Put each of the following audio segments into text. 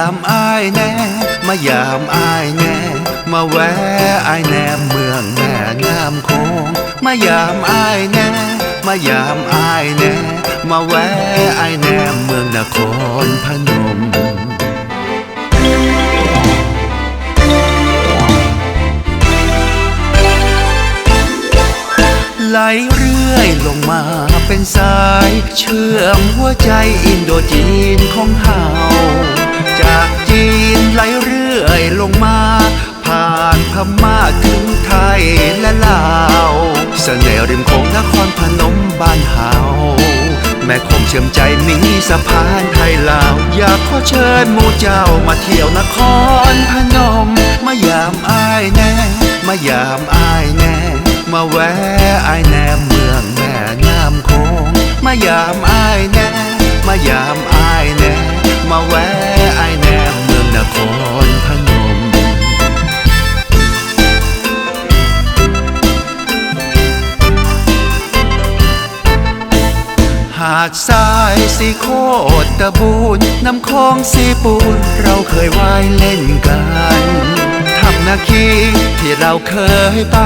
ามอายแน่ มายามอายแน่ มาแวะอายแน่เมืองแม่งามโคงมายามอายแน่ มายามอายแน่ มาแวะอายแน่เมืองนครพนมไหลเรื่อยลงมาเป็นสาย เชื่อมหัวใจอินโดจีนของเฮา ม่าถึงไทยและลาวเสน่ห์ริมโขงนครพนมบ้านเฮาแม่คงเชื่อมใจมีสะพานไทยลาว อยากขอเชิญหมู่เจ้ามาเที่ยวนครพนม มายามอายแน่ มายามอายแน่ มาแวะอายแน่เมืองแม่งามโคงมายามอายแน่าดทรายสีโคตรตะบูนน้ำคลองสีปูน เราเคยว่ายเล่นกันทำนาคีที่เราเคยไป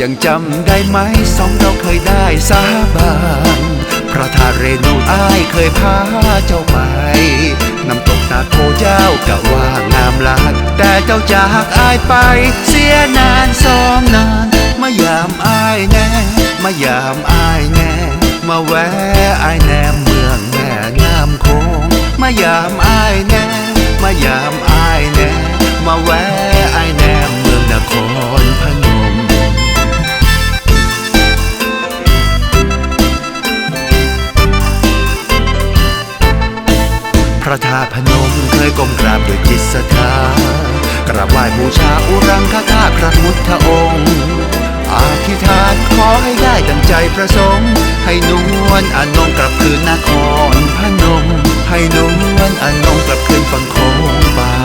ยังจำได้ไหมสองเราเคยได้สาบานพระธาเรนูอ้ายเคยพาเจ้าไป น้ำตกตาโคเจ้ากะว่างามลากแต่เจ้าจากอ้ายไป เสียนานสองนานมายามอ้ายแน่มายามอ้ายแน่ มาแวะอแน่เมืองแม่งามโคงมายามไอแน่มายามไอแน่มาแวะอแน่เมืองนครพนมพระธาตุพนมเคยก้มกราบด้วยจิตศรัทธากราบไหว้บูชาอุรังคธาตุพระพุทธองค์ อาธิษฐานขอให้ได้ดังใจประสงค์ ให้นวลอนงกลับคืนนครพนม ให้นวลอนงกลับคืนฝั่งโคงบา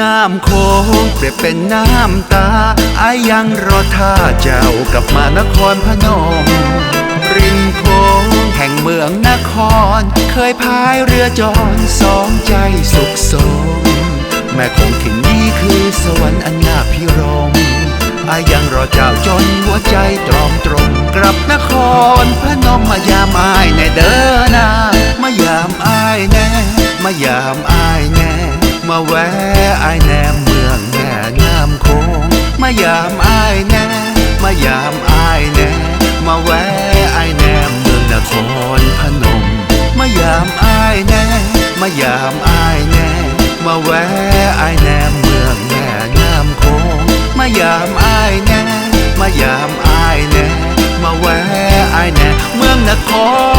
น้ำโขงเปรียบเป็นน้ำตาอายังรอท่าเจ้ากลับมานครพนม ริมโขงแห่งเมืองนคร เคยพายเรือจรสองใจสุขสม แม่คงถิ่นนี้คือสวรรค์อันน่าพิรมอายังรอเจ้าจนหัวใจตรอมตรงกลับนครพนมมายามอายแน่เด้อนะมายามอายแน่มายามอายแน่ มาแวะอายแน่เมืองแม่งามโคงมายามอายแนมายามอายแนมาแวะอายแน่เมืองนครพนมมายามอายแนมายามอายแนมาแวะอายแน่เมืองแม่งามโคงมายามอายแนมายามอายแนมาแวะอายแนเมืองนคร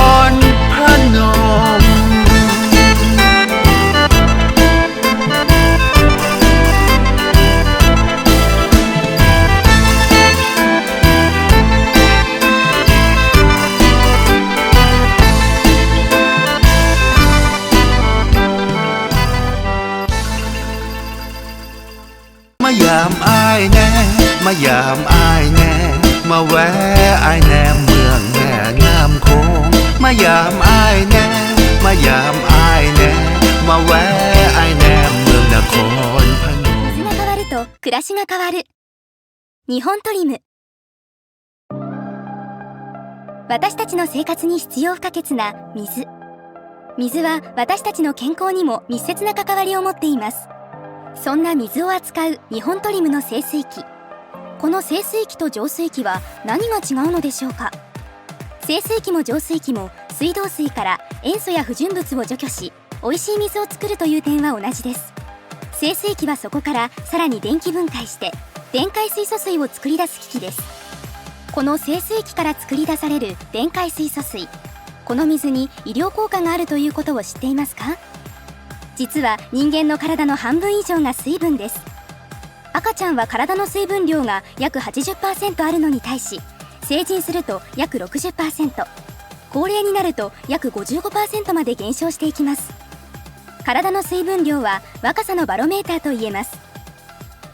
ายามอายแน่ มายามอายแน่ มาแวะอายแน่เมืองแม่งามโคงมายามอายแน่ มายามอายแน่ มาแวะอายแน่เมืองนครพนม 水が変わると暮らしが変わる日本トリム私たちの生活に必要不可欠な水水は私たちの健康にも密接な関わりを持っています そんな水を扱う日本トリムの清水機この清水機と浄水器は何が違うのでしょうか？清水機も浄水器も水道水から塩素や不純物を除去し美味しい水を作るという点は同じです。清水機はそこからさらに電気分解して電解水素水を作り出す機器です。この清水機から作り出される電解水素水この水に医療効果があるということを知っていますか？実は人間の体の半分以上が水分です。赤ちゃんは体の水分量が約80%あるのに対し成人すると約60%高齢になると約55%まで減少していきます。体の水分量は若さのバロメーターと言えます。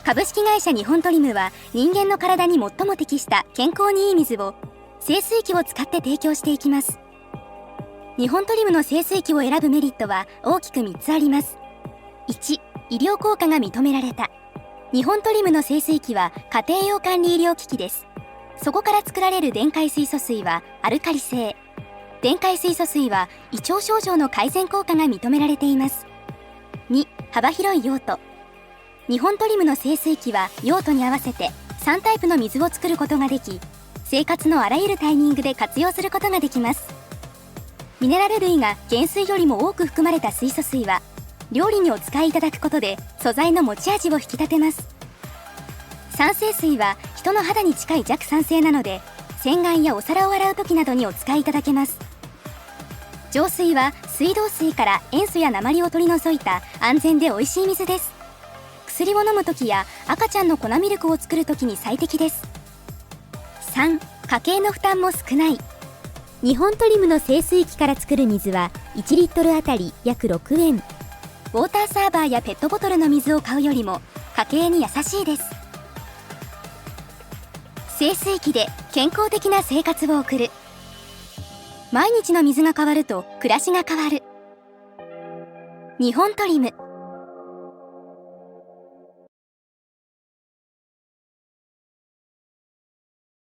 株式会社日本トリムは人間の体に最も適した健康にいい水を清水器を使って提供していきます。日本トリムの清水器を選ぶメリットは大きく3つあります。1医療効果が認められた。日本トリムの清水器は家庭用管理医療機器です。そこから作られる電解水素水はアルカリ性。電解水素水は胃腸症状の改善効果が認められています。2幅広い用途。日本トリムの清水器は用途に合わせて3タイプの水を作ることができ生活のあらゆるタイミングで活用することができます。ミネラル類が原水よりも多く含まれた水素水は料理にお使いいただくことで素材の持ち味を引き立てます。酸性水は人の肌に近い弱酸性なので洗顔やお皿を洗う時などにお使いいただけます。浄水は水道水から塩素や鉛を取り除いた安全で美味しい水です。薬を飲む時や赤ちゃんの粉ミルクを作る時に最適です。3家計の負担も少ない。日本トリムの清水機から作る水は1リットルあたり約6円。ウォーターサーバーやペットボトルの水を買うよりも家計に優しいです。清水機で健康的な生活を送る。毎日の水が変わると暮らしが変わる。日本トリム。